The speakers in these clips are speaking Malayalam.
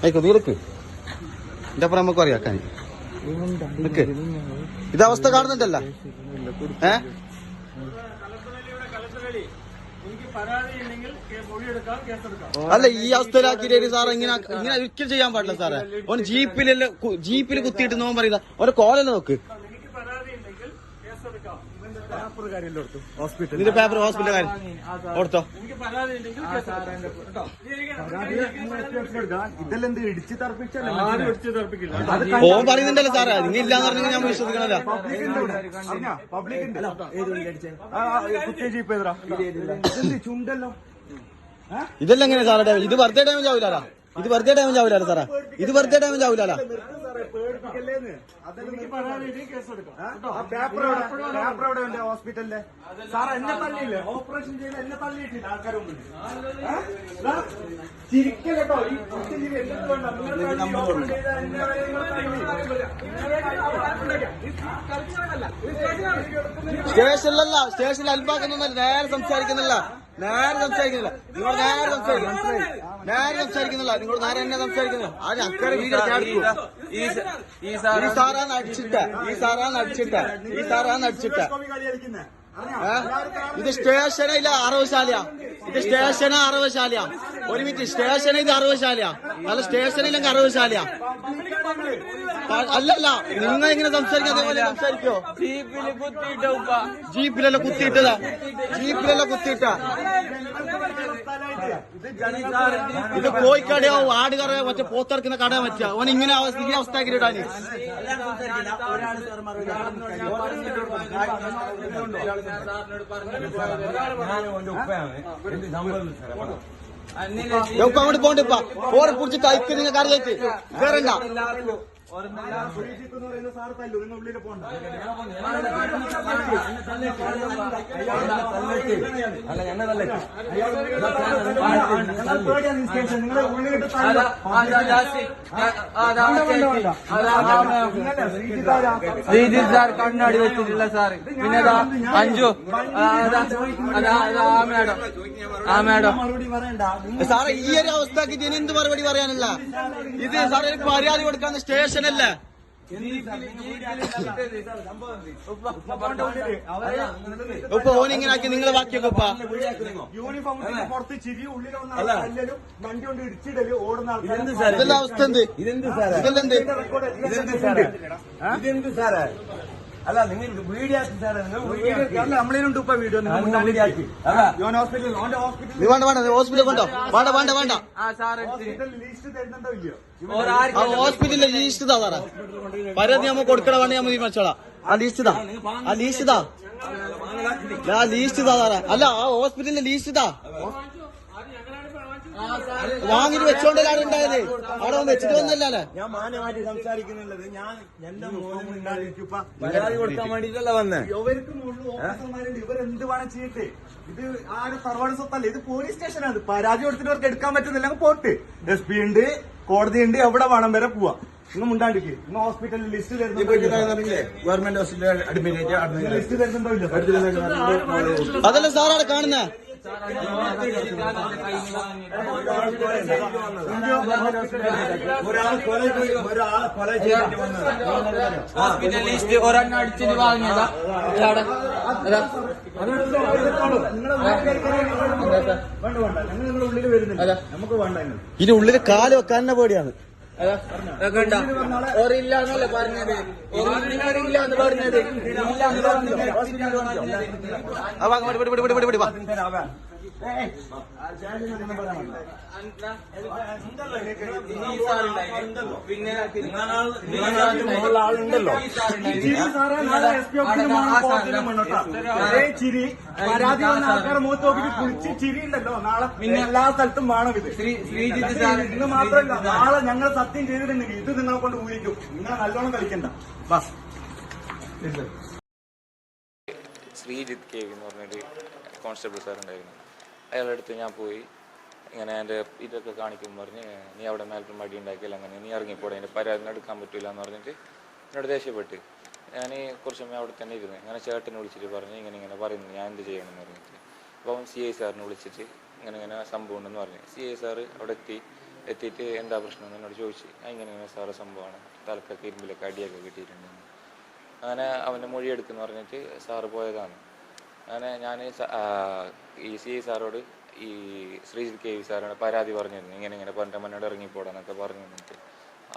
ആയിക്കോ നീ എടുക്ക്. എന്റെ നമുക്ക് അറിയാക്കാൻ നിക്ക് കാണുന്നുണ്ടല്ല. ഏ? അല്ല ഈ അവസ്ഥയിലാക്കിയിട്ട് സാർ ഇങ്ങനെ ഇങ്ങനെ ഒരിക്കലും ചെയ്യാൻ പാടില്ല സാറേ. ഓൻ ജീപ്പിലല്ല ജീപ്പിൽ കുത്തിയിട്ട് നോൻ പറയുന്ന ഓരോ കോലല്ലേ നോക്ക്. നിന്റെ പേപ്പർ ഹോസ്പിറ്റൽ കാര്യം കൊടുത്തോ. ഇതെല്ലാം എന്ത് ഇടിച്ച് തർപ്പിച്ചല്ലേ ഓൻ പറയുന്നുണ്ടല്ലോ സാറേ. നിങ്ങൾ ഇല്ലാന്ന് ഞാൻ വിശ്വസിക്കണല്ലോ പബ്ലിക് ഉണ്ട് ജീപ്പ് ചുണ്ടല്ലോ? ഇതെല്ലാം എങ്ങനെ സാറേ? ഇത് വെറുതെ ഡാമേജ് ആവില്ല ഇത് വെറുതെ ഡാമേജ് ആവില്ല സാറേ? ഇത് വെറുതെ ഡാമേജ് ആവില്ല പേടിപ്പിക്കല്ലേന്ന്? പേപ്പർ പേപ്പർ എവിടെ? ഉണ്ട് ഹോസ്പിറ്റലിലെ? സാർ എന്നെ തള്ളിയില്ലേ? ഓപ്പറേഷൻ ചെയ്ത് എന്നെ തള്ളിയിട്ടില്ല ആൾക്കാർ ഈ വരെ നിങ്ങൾ തള്ളി. സ്റ്റേഷനിലല്ല സ്റ്റേഷനിൽ അൽബാക്കുന്നല്ല നേരെ സംസാരിക്കുന്നില്ല. നേരെ സംസാരിക്കുന്നില്ല. നിങ്ങൾ നേരെ സംസാരിക്കുന്നു നേരെ സംസാരിക്കുന്നില്ല. നിങ്ങൾ നേരെ എന്നെ സംസാരിക്കുന്നു ആ അക്കരെ വീഡിയോ ഈ സ- ഈ ഈ സാറ് സാറാണ് ഈ സാറാ നടിച്ചിട്ട്. അടിച്ചിട്ട് കോമി സ്റ്റേഷന ഇല്ല? ഇത് അറവശാലയാ ഇത് സ്റ്റേഷന അറവശാലയാ ഒരു മിനിറ്റ് സ്റ്റേഷൻ ഇത് അറവശാലയാ അല്ല സ്റ്റേഷനില്ലെങ്കിൽ അറവശാലയാ അല്ലല്ല നിങ്ങൾ ഇങ്ങനെ സംസാരിക്കും അതേപോലെ സംസാരിക്കോ? ജീപ്പിലല്ല കുത്തിയിട്ടതാ. ജീപ്പിലല്ല കുത്തിയിട്ട. ഇത് കോഴിക്കടയോ ആടുകടയോ മറ്റേ പോത്തിറക്കുന്ന കടയോ മറ്റാ. ഓൻ ഇങ്ങനെ അവസ്ഥ ഈ അവസ്ഥ ആക്കിയിട്ടാണ് നമുക്ക് അങ്ങോട്ട് പോണ്ട് ഇപ്പ ഓറെ പിടിച്ച് കൈക്ക് നിങ്ങൾക്ക് അറിയായിട്ട് കേറണ്ട സുരേഷിപ്പ് എന്ന് പറയുന്ന സാർ തല്ലു. നിങ്ങൾ ഉള്ളിൽ പോകണ്ട ഞങ്ങൾ പേടിയാണ് ഈ സ്റ്റേഷൻ നിങ്ങളെ ഉള്ളിലിട്ട് തല്ലു. ശ്രീജിത്ത് സാർ കണ്ണാടി വെച്ചിട്ടില്ല സാർ പിന്നെ അഞ്ചു ആ, മാഡം. ആ മാഡം. സാറേ ഈ ഒരു അവസ്ഥക്ക് ഇതിന് എന്ത് മറുപടി പറയാനല്ല ഇത് സാറേ പരാതി കൊടുക്കാൻ സ്റ്റേഷനല്ലേ ഇപ്പൊ ഓനിങ്ങനെ ആക്കി നിങ്ങളെ ബാക്കിയൊക്കെ യൂണിഫോം പുറത്ത് ചിരി വണ്ടി കൊണ്ട് ഇടിച്ചിടലും ഓടുന്ന ആൾക്കാർ ഇതെല്ലാം അവസ്ഥ എന്ത്? ഇതെന്ത് സാറേ? ഇതെന്ത് സാറേ? ഇതെന്ത് സാറേ? അല്ല നിങ്ങൾ വീഡിയോ സാറേ നിങ്ങൾ വീഡിയോ അല്ല ഇപ്പൊ വീഡിയോ നിങ്ങൾ വീഡിയോ ആക്കി. അതാ. യോൻ ഹോസ്പിറ്റലിൽ ഓന്റെ ഹോസ്പിറ്റലിൽ. നീ വേണ്ട വേണ്ട ഹോസ്പിറ്റലിൽ കൊണ്ടോ? വേണ്ട വേണ്ട വേണ്ട. ആ സാർ ഹോസ്പിറ്റലിൽ ലിസ്റ്റ് തരുന്നുണ്ടോ ഇല്ലയോ? ആ ഹോസ്പിറ്റലിലെ ലീസ്റ്റ് താ സാറേ. പരാതി നമ്മൾ കൊടുക്കണ വേണ്ടി നമ്മൾ തീരുമാനിച്ചോളാം. ആ ലീസ്റ്റ് താ ആ ലീസ്റ്റ് താ ആ ലീസ്റ്റ് താ സാറേ. അല്ല ആ ഹോസ്പിറ്റലിലെ ലീസ്റ്റ് താ വാങ്ങിട്ട് വെച്ചോണ്ട് കാര്യം ഉണ്ടായത്? അവിടെ വന്ന് വെച്ചിട്ട് വന്നല്ലേ ഞാൻ മാന്യമായിട്ട് സംസാരിക്കുന്നുള്ളത്. ഞാൻ എന്റെ പരാതി കൊടുക്കാൻ വേണ്ടിട്ടല്ല വന്നേ? ഇവർക്കും ഉള്ളു ഓഫീസർമാരുണ്ട് ഇവരെന്ത് വേണം ചെയ്യട്ടെ ഇത് ആരും സർവാണ് സ്വത്തല്ല. ഇത് പോലീസ് സ്റ്റേഷനാണ് പരാതി കൊടുത്തിട്ട് അവർക്ക് എടുക്കാൻ പറ്റുന്നില്ല. പോട്ട്. എസ് പി ഉണ്ട് കോടതി ഉണ്ട് എവിടെ വേണം വരെ പോവാ. ഇന്ന് മുണ്ടാണ്ടിക്ക് ഇന്ന് ഹോസ്പിറ്റലിൽ ലിസ്റ്റ്? ഗവൺമെന്റ് ഹോസ്പിറ്റലിൽ അഡ്മിറ്റ് ലിസ്റ്റ് തരുന്നുണ്ടോ ഇല്ല. അതല്ല സാറാണ് കാണുന്നേ? ഒരാൾ കൊല ചെയ്ത് ഒരാൾ കൊല ചെയ്തിട്ട് വന്നത് ഹോസ്പിറ്റൽ ലിസ്റ്റ് ഒരെണ്ണം അടിച്ചിട്ട് വാങ്ങിയതാ ഇതിന്റെ ഉള്ളിൽ കാൽ വെക്കാൻ പേടിയാണ്. ഉണ്ടോ? ഒരില്ല എന്നല്ലേ പറഞ്ഞത് ഒരില്ല എന്ന് പറഞ്ഞത് ഇല്ല എന്ന് പറഞ്ഞത് പിന്നെ ആളുണ്ടല്ലോ ചിരി സാറേ നാളെ എസ് പി വേണം, കോടതിയിലും അതേ ചിരി പരാതി വന്ന ആൾക്കാരെ മുഖത്ത് നോക്കിട്ട് കുളിച്ച് ചിരി ഉണ്ടല്ലോ നാളെ പിന്നെ എല്ലാ സ്ഥലത്തും വേണം ഇത് ശ്രീ ശ്രീജിത്ത് സാർ ഇന്ന് മാത്രമല്ല നാളെ ഞങ്ങൾ സത്യം ചെയ്തിട്ടുണ്ടെങ്കിൽ ഇത് നിങ്ങളെ കൊണ്ട് ഊരിക്കും നിങ്ങൾ നല്ലോണം കളിക്കണ്ട ബസ് ശ്രീജിത്ത് കെ എന്ന് പറഞ്ഞൊരു കോൺസ്റ്റബിൾ സാർ ഉണ്ടായിരുന്നു. അയാളുടെ അടുത്ത് ഞാൻ പോയി. ഇങ്ങനെ എന്റെ ഇതൊക്കെ കാണിക്കുമ്പോൾ പറഞ്ഞ് നീ അവിടെ മേൽപ്പം മടി ഉണ്ടാക്കിയാൽ അങ്ങനെ നീ ഇറങ്ങിപ്പോടെ എന്റെ പരാതി എടുക്കാൻ പറ്റില്ല എന്ന് പറഞ്ഞിട്ട് എന്നോട് ദേഷ്യപ്പെട്ട്. ഞാൻ കുറച്ച് സമയം അവിടെ തന്നെ ഇരുന്നു അങ്ങനെ ചേട്ടനെ വിളിച്ചിട്ട് പറഞ്ഞ് ഇങ്ങനെ ഇങ്ങനെ പറയുന്നു ഞാൻ എന്ത് ചെയ്യണമെന്ന് പറഞ്ഞിട്ട്. അപ്പോൾ സി ഐ സാറിനെ വിളിച്ചിട്ട് ഇങ്ങനെ ഇങ്ങനെ സംഭവം ഉണ്ടെന്ന് പറഞ്ഞു. സി ഐ സാറ് അവിടെ എത്തി. എത്തിയിട്ട് എന്താ പ്രശ്നം എന്ന് എന്നോട് ചോദിച്ചു "ആ, ഇങ്ങനെ ഇങ്ങനെ സാറ് സംഭവമാണ്. തലക്കൊക്കെ ഇരുമ്പിലൊക്കെ അടിയൊക്കെ കിട്ടിയിട്ടുണ്ടെന്ന്. അങ്ങനെ അവന്റെ മൊഴിയെടുക്കുന്നു പറഞ്ഞിട്ട് സാറ് പോയതാണ്. അങ്ങനെ ഞാൻ ഈ സി ഐ സാറോട് ഈ ശ്രീജിത്ത് കെ വി സാറിനോട് പരാതി പറഞ്ഞിരുന്നു. ഇങ്ങനെ ഇങ്ങനെ മണ്ണോട് ഇറങ്ങിപ്പോടാന്നൊക്കെ പറഞ്ഞു തന്നിട്ട്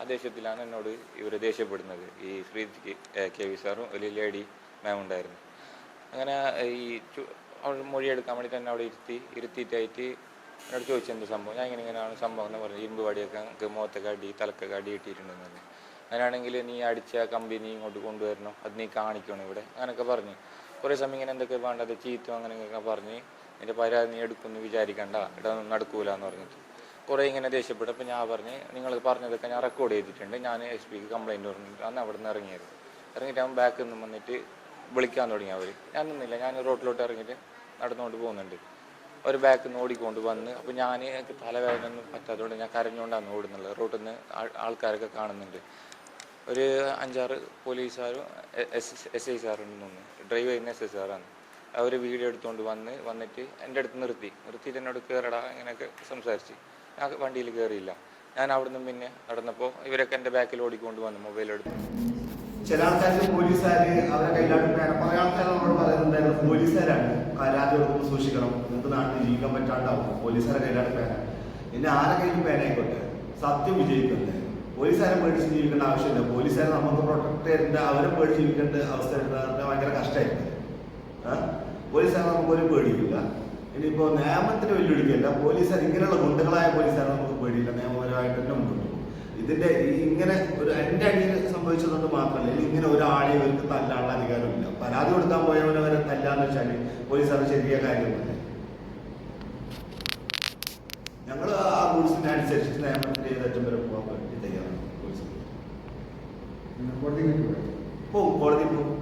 ആ ദേഷ്യത്തിലാണ് എന്നോട് ഇവർ ദേഷ്യപ്പെടുന്നത്. ഈ ശ്രീജിത്ത് കെ- വി സാറും ഒരു ലേഡി മാം ഉണ്ടായിരുന്നു. അങ്ങനെ ഈ മൊഴിയെടുക്കാൻ വേണ്ടി തന്നെ അവിടെ ഇരുത്തി ഇരുത്തിയിട്ടായിട്ട് എന്നോട് ചോദിച്ചു എന്ത് സംഭവം. ഞാൻ ഇങ്ങനെ ഇങ്ങനെയാണ് സംഭവം എന്ന് പറഞ്ഞു. ഇരുമ്പ് വടിയൊക്കെ നമുക്ക് മുഖത്തൊക്കെ അടി തലക്കൊക്കെ അടി കിട്ടിയിട്ടുണ്ടെന്ന് അങ്ങനെയാണെങ്കിൽ നീ അടിച്ച കമ്പി നീ ഇങ്ങോട്ട് കൊണ്ടുവരണം. അത് നീ കാണിക്കണം ഇവിടെ. അങ്ങനെയൊക്കെ പറഞ്ഞു. കുറേ സമയം ഇങ്ങനെ എന്തൊക്കെ വേണ്ടത് ചീത്തും ഇങ്ങനെ പറഞ്ഞ് എന്റെ പരാതി നീ എടുക്കുമെന്ന് വിചാരിക്കണ്ട. ഇടൊന്നും നടക്കൂല എന്ന് പറഞ്ഞിട്ട്. കുറേ ഇങ്ങനെ ദേഷ്യപ്പെട്ടപ്പോൾ ഞാൻ പറഞ്ഞ് നിങ്ങൾ പറഞ്ഞതൊക്കെ ഞാൻ റെക്കോർഡ് ചെയ്തിട്ടുണ്ട്. ഞാൻ എസ് പിക്ക് കംപ്ലയിന്റ് പറഞ്ഞിട്ട് അന്ന് അവിടെ നിന്ന് ഇറങ്ങിയത്. ഇറങ്ങിയിട്ട് അവൻ ബാക്കിൽ നിന്ന് വന്നിട്ട് വിളിക്കാൻ തുടങ്ങി അവർ ഞാൻ നിന്നില്ല. ഞാൻ റോട്ടിലോട്ട് ഇറങ്ങിയിട്ട് നടന്നുകൊണ്ട് പോകുന്നുണ്ട്. ഒരു ബാക്ക് ഓടിക്കൊണ്ട് വന്ന് അപ്പോൾ ഞാൻ എനിക്ക് തലവേദന ഒന്നും പറ്റാത്തതുകൊണ്ട് ഞാൻ കരഞ്ഞുകൊണ്ടാണ് ഓടുന്നുള്ളത് റോട്ടിൽ നിന്ന് ആൾക്കാരൊക്കെ കാണുന്നുണ്ട്. ഒരു അഞ്ചാറ് പോലീസുകാരും എസ് എസ് ഐ സാറുണ്ടെന്ന് തോന്നുന്നു. ഡ്രൈവ് ചെയ്യുന്ന എസ് എസ് ആറാണ് അവർ വീഡിയോ എടുത്തുകൊണ്ട് വന്ന് വന്നിട്ട് എന്റെ അടുത്ത് നിർത്തി. നിർത്തിയിട്ട് എന്നോട് കയറടാ ഇങ്ങനെയൊക്കെ സംസാരിച്ച്. ഞാൻ വണ്ടിയിൽ കയറിയില്ല ഞാൻ അവിടുന്ന് പിന്നെ നടന്നപ്പോൾ ഇവരൊക്കെ എന്റെ ബാക്കിൽ ഓടിക്കൊണ്ട് വന്നു മൊബൈൽ എടുത്ത്. ചില ആൾക്കാർക്ക് പോലീസുകാർ അവരെ കയ്യിലാണ് കുറേ ആൾക്കാർ നമ്മളോട് പറയുന്നുണ്ടായിരുന്നു പോലീസുകാരാണ്. പരാതി കൊടുക്കുമ്പോൾ സൂക്ഷിക്കണം. നിങ്ങൾക്ക് നാട്ടിൽ ജീവിക്കാൻ പറ്റാണ്ടാവും. പോലീസുകാരെ കയ്യിലാണ് പേന പിന്നെ ആരെ കയ്യിൽ പേനായിക്കോട്ടെ സത്യം വിജയിക്കട്ടെ പോലീസുകാരെ പേടിച്ച് ജീവിക്കേണ്ട ആവശ്യമില്ല. പോലീസുകാരെ നമുക്ക് പ്രൊട്ടക്ട് ചെയ്യേണ്ട അവരെ പേടിച്ച് ജീവിക്കേണ്ട അവസ്ഥ വരുന്നത് ഭയങ്കര കഷ്ടമായിരിക്കും പോലീസുകാരെ നമുക്കൊരു പേടിയില്ല. ഇനിയിപ്പോ നിയമത്തിന് വെല്ലുവിളിക്കല്ല പോലീസുകാർ ഇങ്ങനെയുള്ള ഗുണ്ടകളായ പോലീസുകാരെ നമുക്ക് പേടിയില്ല. നിയമപരമായിട്ട് തന്നെ മുന്നോട്ട് പോകും. ഇതിന്റെ ഇങ്ങനെ ഒരു എന്റെ അടിയിൽ സംഭവിച്ചതുകൊണ്ട് മാത്രമല്ല ഇങ്ങനെ ഒരാളെ ഇവർക്ക് തല്ലാനുള്ള അധികാരമില്ല പരാതി കൊടുക്കാൻ പോയവനെ വരെ തല്ലാന്ന് വെച്ചാൽ പോലീസുകാർ ചെറിയ കാര്യമല്ല ഞങ്ങൾ ആ റൂൾസിനെ അനുസരിച്ച് നിയമത്തിന്റെ ഏതറ്റം വരെ പോകാൻ പോലീസ് പോകും കോടതി പോകും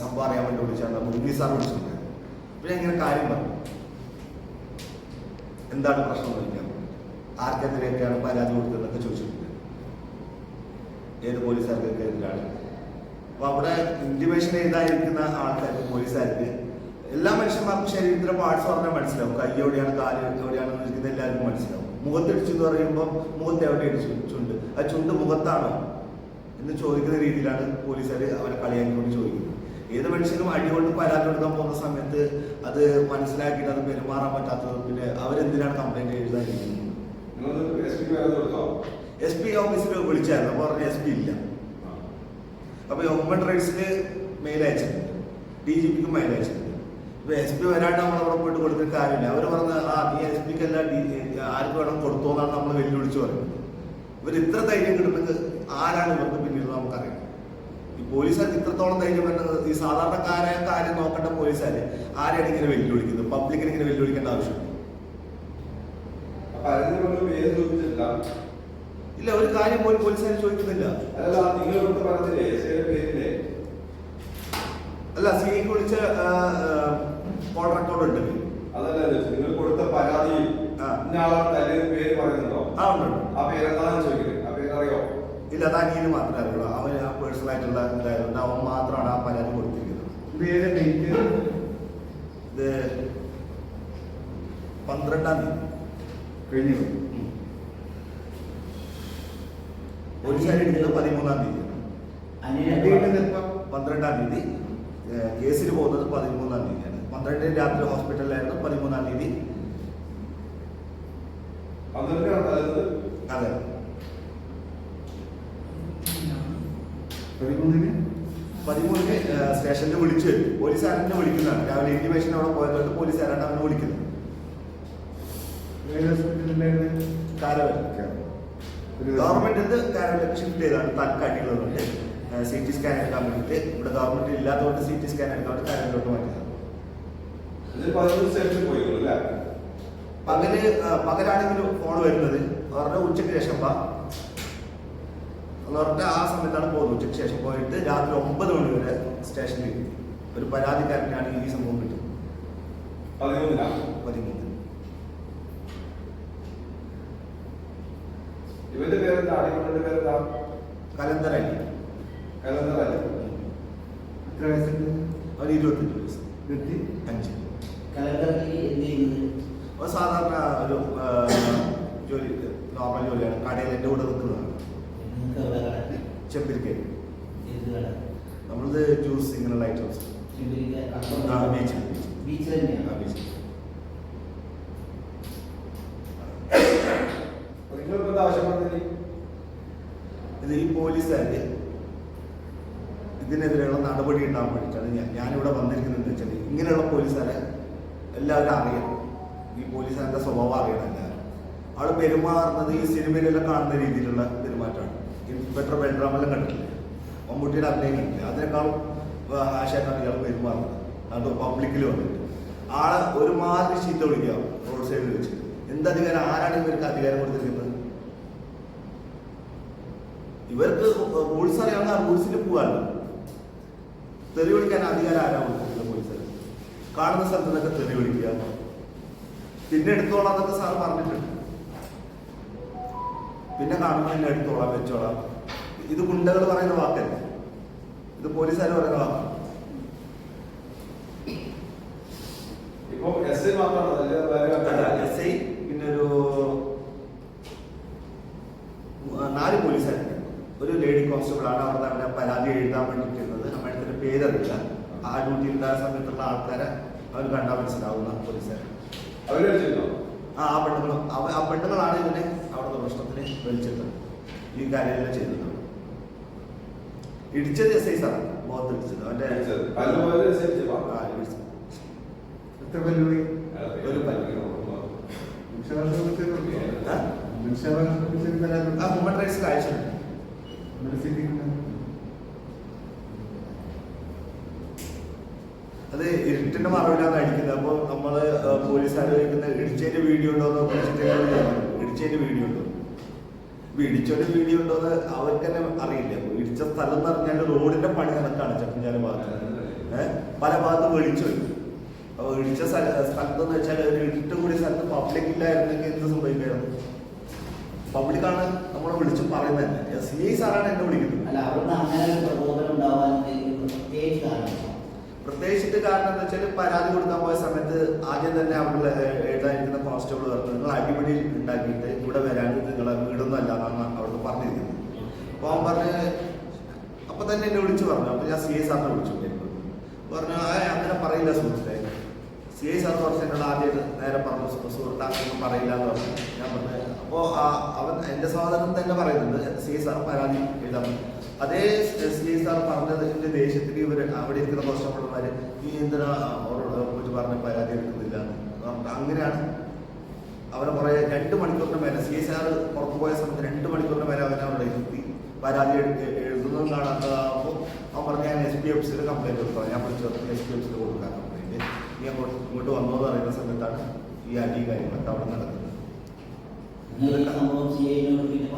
സംഭവം അറിയാൻ വേണ്ടി വിളിച്ചാൽ മുൻപി സാർ വിളിച്ചിട്ടുണ്ട്. പിന്നെ ഇങ്ങനെ കാര്യം പറഞ്ഞു. എന്താണ് പ്രശ്നം ചോദിക്കാൻ ആർക്കെതിരെയൊക്കെയാണ് പരാതി കൊടുത്തതെന്നൊക്കെ ചോദിച്ചിട്ടുണ്ട്. ഏത് പോലീസുകാർക്കൊക്കെ എതിരാണ്. അപ്പൊ അവിടെ ഇന്റിമേഷൻ എഴുതാനിരിക്കുന്ന ആൾക്കാർക്ക് പോലീസുകാർക്ക് എല്ലാ മനുഷ്യന്മാർക്കും ശരീരത്തിലെ പാർട്സ് പറഞ്ഞാൽ മനസ്സിലാവും. കൈ എവിടെയാണ് കാൽ എവിടെയാണ് നിൽക്കുന്നത് എല്ലാവർക്കും മനസ്സിലാവും. മുഖത്തിടിച്ചു എന്ന് പറയുമ്പോൾ മുഖത്ത് എവിടെ അടിച്ചു ചുണ്ട്? ആ ചുണ്ട് മുഖത്താണോ? എന്ന് ചോദിക്കുന്ന രീതിയിലാണ് പോലീസുകാർ അവരെ കളിയാക്കിക്കൊണ്ട് ചോദിക്കുന്നത്. ഏത് മനുഷ്യനും അടികൊണ്ട് പരാതി കൊടുക്കാൻ പോകുന്ന സമയത്ത് അത് മനസ്സിലാക്കിയിട്ട് അത് പെരുമാറാൻ പറ്റാത്തത് പിന്നെ അവരെന്തിനാണ് കംപ്ലൈന്റ് എഴുതാനിരിക്കുന്നത് എസ് പി ഓഫീസിൽ വിളിച്ചായിരുന്നു. അപ്പോൾ പറഞ്ഞു എസ് പി ഇല്ല. അപ്പോൾ ഹ്യൂമൻ റൈറ്റ്സിന് മെയിൽ അയച്ചിട്ടുണ്ട്. ഡി ജി പിക്ക് മെയിൽ അയച്ചിട്ടുണ്ട്. ഇപ്പൊ എസ് പി വരാണ്ട് നമ്മൾ അവിടെ പോയിട്ട് കൊടുക്കുന്ന കാര്യമില്ല. അവർ പറഞ്ഞ ആ നീ എസ് പിക്ക് എല്ലാം ആർക്ക് വേണം കൊടുത്തോന്നാണ് നമ്മൾ വെല്ലുവിളിച്ച് പറയുന്നത്. ഇവർ ഇത്ര ധൈര്യം കിട്ടുന്നത് ആരാണ് ഇവർക്ക് പിന്നിൽ നമുക്കറിയാം ഈ പോലീസുകാർക്ക് ഇത്രത്തോളം ധൈര്യം വരുന്നത് ഈ സാധാരണക്കാരായ കാര്യം നോക്കേണ്ട പോലീസുകാര് ആരെയാണ് ഇങ്ങനെ വെല്ലുവിളിക്കുന്നത്? പബ്ലിക്കിന് ഇങ്ങനെ വെല്ലുവിളിക്കേണ്ട ആവശ്യമില്ല. ഇല്ല ഒരു കാര്യം പോലും പോലീസുകാർ ചോദിക്കുന്നില്ല. അല്ല സി വിളിച്ച കോൾ റെക്കോർഡ് ഉണ്ട്. നിങ്ങൾ കൊടുത്ത പരാതിയിൽ ആ. പേര് പറയുന്നുണ്ടോ? ആ ഉണ്ട്. ആ പേരെന്താണെന്ന് ചോദിക്കുന്നത് ആ പേരറിയോ? ഇല്ല അത് അനിയന് മാത്രമേ അറിയുള്ളൂ. അവൻ ആ പേഴ്സണൽ ആയിട്ടുള്ള ഇതായതുകൊണ്ട് അവൻ മാത്രമാണ് ആ പരാതി കൊടുത്തിരിക്കുന്നത്. ഇത് പന്ത്രണ്ടാം തീയതി. കഴിഞ്ഞു. ഒരു ശരി എടുക്കുന്നത് പതിമൂന്നാം തീയതി. പന്ത്രണ്ടാം തീയതി. കേസിൽ പോകുന്നത് പതിമൂന്നാം തീയതിയാണ്. പന്ത്രണ്ടിന് രാത്രി ഹോസ്പിറ്റലിലായിരുന്നു പതിമൂന്നാം തീയതി. അതെ. പതിമൂന്നിന്? സ്റ്റേഷനിൽ വിളിച്ച് പോലീസ് പോലീസുകാരനെ വിളിക്കുന്നതാണ്. രാവിലെ ഇന്റിമേഷൻ അവിടെ പോയതുകൊണ്ട് ആരാണ് അവനെ വിളിക്കുന്നത് ഗവൺമെന്റ് കാരവലൊക്കെ ഷിഫ്റ്റ് ചെയ്താണ്? താൽക്കാലികളുണ്ട് സി ടി സ്കാൻ എടുക്കാൻ വേണ്ടിയിട്ട്. ഇവിടെ ഗവൺമെന്റ് ഇല്ലാത്തതുകൊണ്ട് സി ടി സ്കാൻ എടുക്കാൻ വേണ്ടി കാരവലോട്ട് മാറ്റിയതാണ് ഇതിൽ പതിനൊന്ന് സ്റ്റേഷനിൽ പോയിരുന്നു അല്ലേ പകൽ പകലാണെങ്കിലും ഫോൺ വരുന്നത്. അവരുടെ ഉച്ചയ്ക്ക് ശേഷം വാ. അവരുടെ ആ സമയത്താണ് പോകുന്നത്. ഉച്ചയ്ക്ക് ശേഷം പോയിട്ട് രാത്രി ഒമ്പത് മണി വരെ സ്റ്റേഷനിൽ. ഒരു പരാതിക്കാരനാണ് ഈ സംഭവം കിട്ടുന്നത്. പതിമൂന്നിനാണ് പതിമൂന്ന് ഇവന്റെ പേരെന്താ? അടിമകളുടെ പേരെന്താ? കലന്തരായി കലന്തറല്ലേ എത്ര വയസ്സുണ്ട്? അവർ ഇരുപത്തഞ്ച് വയസ്സ്. ഇരുപത്തി അഞ്ച്. കലണ്ടറിൽ എന്ത് ചെയ്യുന്നത്? അവൻ സാധാരണ ഒരു ജോലി നോർമൽ ജോലിയാണ്. കടയിൽ എന്റെ കൂടെ നിൽക്കുന്നതാണ്. കട? നമ്മളത് ജ്യൂസ് ഇങ്ങനെയുള്ള ഐറ്റംസ് ബീച്ചിൽ ബീച്ച്. ആ തന്നെയാണ് ബീച്ചിൽ ഇത് ഈ പോലീസുകാര് ഇതിനെതിരെയുള്ള നടപടി ഉണ്ടാകാൻ വേണ്ടിയിട്ടാണ് ഞാൻ ഞാനിവിടെ വന്നിരിക്കുന്നത് വെച്ചാൽ ഇങ്ങനെയുള്ള പോലീസുകാരെ എല്ലാവരും അറിയണം. ഈ പോലീസുകാരുടെ സ്വഭാവം അറിയണം എല്ലാവരും. ആൾ പെരുമാറുന്നത് ഈ സിനിമയിലെല്ലാം കാണുന്ന രീതിയിലുള്ള പെരുമാറ്റമാണ്. ഇൻസ്പെക്ടർ ബെൽറാമെല്ലാം കണ്ടിട്ടില്ലേ? മമ്മൂട്ടിയുടെ അഭിനയം കണ്ടില്ലേ അതിനേക്കാളും ആശയക്കാണ് ഇയാൾ പെരുമാറുന്നത്. അത് പബ്ലിക്കിൽ വന്നിട്ട്. ആളെ ഒരുമാതിരി ചീത്ത വിളിക്കുക റോഡ് സൈഡിൽ വെച്ച്. എന്തധികാരം? ആരാണ് ഇവർക്ക് അധികാരം കൊടുത്തിരിക്കുന്നത്? ഇവർക്ക് റൂൾസ് അറിയാവുന്ന റൂൾസിൽ പോകാമല്ലോ തെറി വിളിക്കാൻ അധികാരം ആരാ കൊടുത്തിരിക്കുന്നത്? കാണുന്ന സ്ഥലത്ത് നിന്നൊക്കെ തെറി വിളിക്കുക. പിന്നെ എടുത്തോളാം എന്നൊക്കെ സാർ പറഞ്ഞിട്ടുണ്ട്. പിന്നെ കാണുമ്പോൾ എന്നെ എടുത്തോളാം വെച്ചോളാം. ഇത് ഗുണ്ടകൾ പറയുന്ന വാക്കല്ല? ഇത് പോലീസുകാർ പറയുന്ന വാക്കാണ് ഇപ്പൊ എസ് ഐ മാത്രമാണോ? എസ് ഐ പിന്നെ ഒരു നാല് പോലീസുകാരുണ്ട് ഒരു ലേഡി കോൺസ്റ്റബിൾ ആണ് അവിടെ അവരെ പരാതി എഴുതാൻ വേണ്ടിയിട്ടിരുന്നത് അമ്മയുടെ പേരറിയില്ല. ആ ഡ്യൂട്ടി ഉണ്ടായ സമയത്തുള്ള ആൾക്കാരെ അവർ കണ്ടാൽ മനസ്സിലാവുന്ന പോലീസുകാർ അവർ ആ ആ പെണ്ണുങ്ങൾ അവ- ആ പെണ്ണുങ്ങളാണ് ഇതിനെ അവിടുത്തെ പ്രശ്നത്തിന് വലിച്ചത് ഈ കാര്യമെല്ലാം ചെയ്തത്. ഇടിച്ചത് എസ് ഐ സാർ മുഖത്ത് ഇടിച്ചത്. അവന്റെ. എത്ര? ഒരു ഹ്യൂമൻ റൈറ്റ്സ് കാഴ്ചയുണ്ട്. അത് ഇരുട്ടിന്റെ മറവിലാണ് അടിക്കുന്നത്. അപ്പോൾ നമ്മൾ പോലീസുകാർ ചോദിക്കുന്ന ഇടിച്ചതിന്റെ വീഡിയോ ഉണ്ടോ എന്ന് വിളിച്ചിട്ട് ഇടിച്ചതിന്റെ വീഡിയോ ഉണ്ടോ? ഇടിച്ചതിന്റെ വീഡിയോ ഉണ്ടോ എന്ന് അവർക്ക് തന്നെ അറിയില്ല. അപ്പൊ ഇടിച്ച സ്ഥലം എന്ന് പറഞ്ഞാൽ റോഡിന്റെ പണി കണക്കാണ് ചെപ്പഞ്ചാല ഭാഗത്ത്. പല ഭാഗത്ത് വെളിച്ചു അപ്പൊ ഇടിച്ച സ്ഥലത്ത് എന്ന് വെച്ചാൽ ഒരു ഇരുട്ട് കൂടിയ സ്ഥലത്ത് പബ്ലിക് ഇല്ലായിരുന്നെങ്കിൽ എന്ത് സംഭവിക്കായിരുന്നു? പബ്ലിക്കാണ് നമ്മളെ വിളിച്ചു പറയുന്നത് സി ഐ സാറാണ് എന്നെ വിളിക്കുന്നത്. അല്ല അവിടുന്ന് അങ്ങനെ പ്രബോധനം ഉണ്ടാവാൻ പ്രത്യേകിച്ച് കാരണം പ്രത്യേകിച്ചിട്ട് കാരണം എന്താ വെച്ചാൽ പരാതി കൊടുക്കാൻ പോയ സമയത്ത് ആദ്യം തന്നെ അവിടെ എഴുതാനിരിക്കുന്ന കോൺസ്റ്റബിൾ പറഞ്ഞു നിങ്ങൾ അടിപിടി ഉണ്ടാക്കിയിട്ട് ഇവിടെ വരാൻ നിങ്ങളെ വീടൊന്നും അല്ല എന്നാണ് അവിടുന്ന് പറഞ്ഞിരിക്കുന്നത്. അപ്പോൾ അവൻ പറഞ്ഞ് അപ്പൊ തന്നെ എന്നെ വിളിച്ചു പറഞ്ഞു അപ്പൊ ഞാൻ സി ഐ സാറിനെ വിളിച്ചു പറഞ്ഞു ആ അങ്ങനെ പറയില്ല സുഹൃത്തെ. സി ഐ സാർ കുറച്ച് എന്നോട് ആദ്യം നേരെ പറഞ്ഞു സുഹൃത്താക്കൊന്നും സുഹൃത്ത് പറയില്ല എന്ന് പറഞ്ഞു. ഞാൻ പറഞ്ഞു അപ്പോൾ അവൻ എന്റെ സഹോദരൻ തന്നെ പറയുന്നുണ്ട്. സി സാർ പരാതി എഴുതാൻ അതേ സി സാർ പറഞ്ഞത് എന്റെ ദേഷ്യത്തിൽ ഇവർ അവിടെ ഇരിക്കുന്ന കോൺസ്റ്റബിൾമാര് ഈ എന്തിനാ പറഞ്ഞ പരാതി എടുക്കുന്നില്ല. അങ്ങനെയാണ് അവരെ കുറെ രണ്ട് മണിക്കൂറിന് മേലെ സി സാർ പുറത്തു പോയ സമയത്ത് രണ്ട് മണിക്കൂറിന് മേലെ അവനെ അവിടെ ഇരുത്തി പരാതി എഴുതുന്നതും കാണാത്തതാകുമ്പോൾ അവൻ പറഞ്ഞ ഞാൻ എസ് പി സിയിൽ കംപ്ലൈന്റ് കൊടുത്തു ഞാൻ വിളിച്ചു എസ് പി സിയിൽ കൊടുക്കാൻ കംപ്ലൈന്റ് നീ അങ്ങോട്ട് ഇങ്ങോട്ട് വന്നോ എന്ന് പറയുന്ന സമയത്താണ് ഈ അടി കാര്യങ്ങളൊക്കെ അവിടെ നടക്കുന്നത്. ഈ സംഭവം സി ഐനോട് പിന്നെ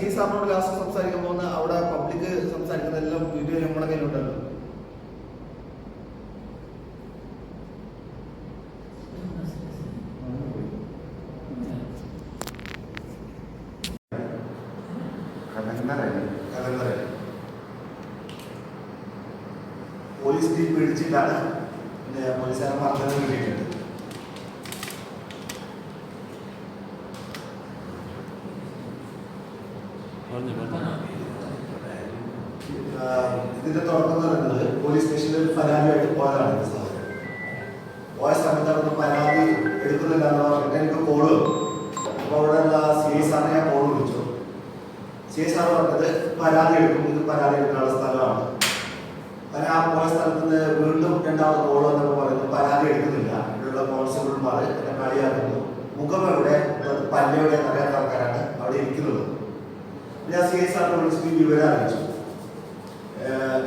ഐ സാറിനോട് ലാസ്റ്റ് സംസാരിക്കാൻ പോകുന്ന അവിടെ പബ്ലിക് സംസാരിക്കുന്ന എല്ലാം വീഡിയോ നമ്മുടെ കയ്യിലുണ്ടല്ലോ. പോലീസ് ജീപ്പ് പിടിച്ചിട്ടാണ് പിന്നെ പോലീസുകാരൻ പറഞ്ഞത് കിട്ടിയിട്ടുണ്ട് ആഹ് ഇതിന്റെ തുടക്കം എന്ന് പറയുന്നത് പോലീസ് സ്റ്റേഷനിൽ ഒരു പരാതിയായിട്ട് പോയതാണ് എന്റെ സഹോദരൻ. പോയ സമയത്ത് അവിടുന്ന് പരാതി എടുക്കുന്നില്ല എന്ന് പറഞ്ഞിട്ട് എനിക്ക് കോൾ അവിടെ എന്താ സി ഐ സാറിനെ ഞാൻ കോൾ വിളിച്ചു. സി ഐ സാർ പറഞ്ഞത് പരാതി എടുക്കും. ഇത് പരാതി എടുക്കാനുള്ള സ്ഥലമാണ്. അങ്ങനെ ആ പോയ സ്ഥലത്ത് നിന്ന് വീണ്ടും രണ്ടാമത് കോൾ വന്നപ്പോൾ പറയുന്നത് പരാതി എടുക്കുന്നില്ല. ഇവിടെയുള്ള കോൺസ്റ്റബിൾമാർ എന്നെ കളിയാക്കുന്നു. മുഖം എവിടെ? പല്ലെവിടെ അറിയാത്ത ആൾക്കാരാണ് അവിടെ ഇരിക്കുന്നത്. ഞാൻ സി ഐ സാറിനെ വിളിച്ചിട്ട് വിവരം അറിയിച്ചു.